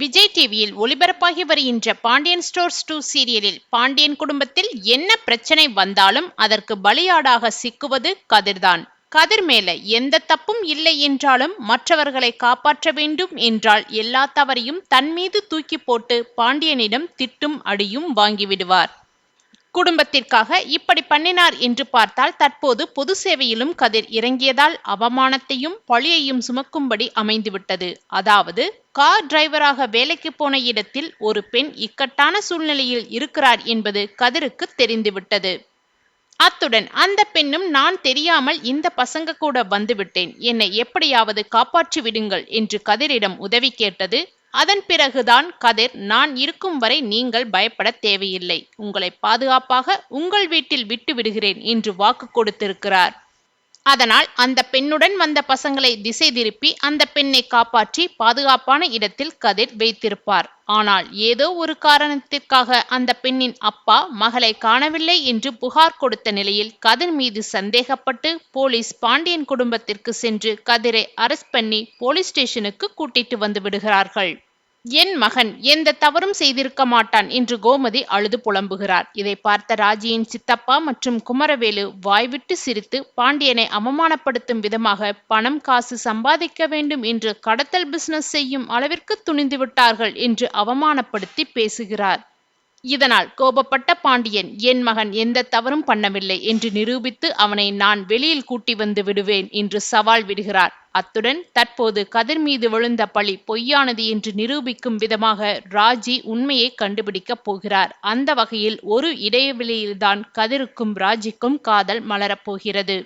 விஜய் டிவியில் ஒளிபரப்பாகி வருகின்ற Pandian stores two சீரியலில் பாண்டியன் குடும்பத்தில் என்ன பிரச்சனை வந்தாலும் அதற்கு பலியாடாக சிக்குவது கதிர்தான். கதிர் மேல எந்த தப்பும் இல்லை என்றாலும் மற்றவர்களை காப்பாற்ற வேண்டும் என்றால் எல்லா தவறையும் தன் மீது தூக்கி போட்டு பாண்டியனிடம் திட்டும் அடியும் வாங்கிவிடுவார். குடும்பத்திற்காக இப்படி பண்ணினார் என்று பார்த்தால் தற்போது பொது சேவையிலும் கதிர் இறங்கியதால் அவமானத்தையும் பழியையும் சுமக்கும்படி அமைந்துவிட்டது. அதாவது கார் டிரைவராக வேலைக்கு போன இடத்தில் ஒரு பெண் இக்கட்டான சூழ்நிலையில் இருக்கிறார் என்பது கதிருக்கு தெரிந்துவிட்டது. அத்துடன் அந்த பெண்ணும் நான் தெரியாமல் இந்த பசங்க கூட வந்துவிட்டேன். என்னை எப்படியாவது காப்பாற்றி விடுங்கள் என்று கதிரிடம் உதவி கேட்டது அதன் பிறகுதான் கதிர் நான் இருக்கும் வரை நீங்கள் பயப்பட தேவையில்லை. உங்களை பாதுகாப்பாக உங்கள் வீட்டில் விட்டு விடுகிறேன் என்று வாக்கு கொடுத்திருக்கிறார். அதனால் அந்த பெண்ணுடன் வந்த பசங்களை திசை திருப்பி அந்த பெண்ணை காப்பாற்றி பாதுகாப்பான இடத்தில் கதிர் வைத்திருப்பார். ஆனால் ஏதோ ஒரு காரணத்திற்காக அந்த பெண்ணின் அப்பா மகளை காணவில்லை என்று புகார் கொடுத்த நிலையில் கதிர் மீது சந்தேகப்பட்டு போலீஸ் பாண்டியன் குடும்பத்திற்கு சென்று கதிரை அரெஸ்ட் பண்ணி போலீஸ் ஸ்டேஷனுக்கு கூட்டிட்டு வந்து விடுகிறார்கள். என் மகன் எந்த தவறும் செய்திருக்க மாட்டான் என்று கோமதி அழுது புலம்புகிறார். இதை பார்த்த ராஜியின் சித்தப்பா மற்றும் குமரவேலு வாய்விட்டு சிரித்து பாண்டியனை அவமானப்படுத்தும் விதமாக பணம் காசு சம்பாதிக்க வேண்டும் என்று கடத்தல் பிசினஸ் செய்யும் அளவிற்கு துணிந்து விட்டார்கள் என்று அவமானப்படுத்தி பேசுகிறார். இதனால் கோபப்பட்ட பாண்டியன் என் மகன் எந்த தவறும் பண்ணவில்லை என்று நிரூபித்து அவனை நான் வெளியில் கூட்டி வந்து விடுவேன் என்று சவால் விடுகிறார். அத்துடன் தற்போது கதிர் மீது விழுந்த பழி பொய்யானது என்று நிரூபிக்கும் விதமாக ராஜி உண்மையை கண்டுபிடிக்கப் போகிறார். அந்த வகையில் ஒரு இடைவெளியில்தான் கதிருக்கும் ராஜிக்கும் காதல் மலரப்போகிறது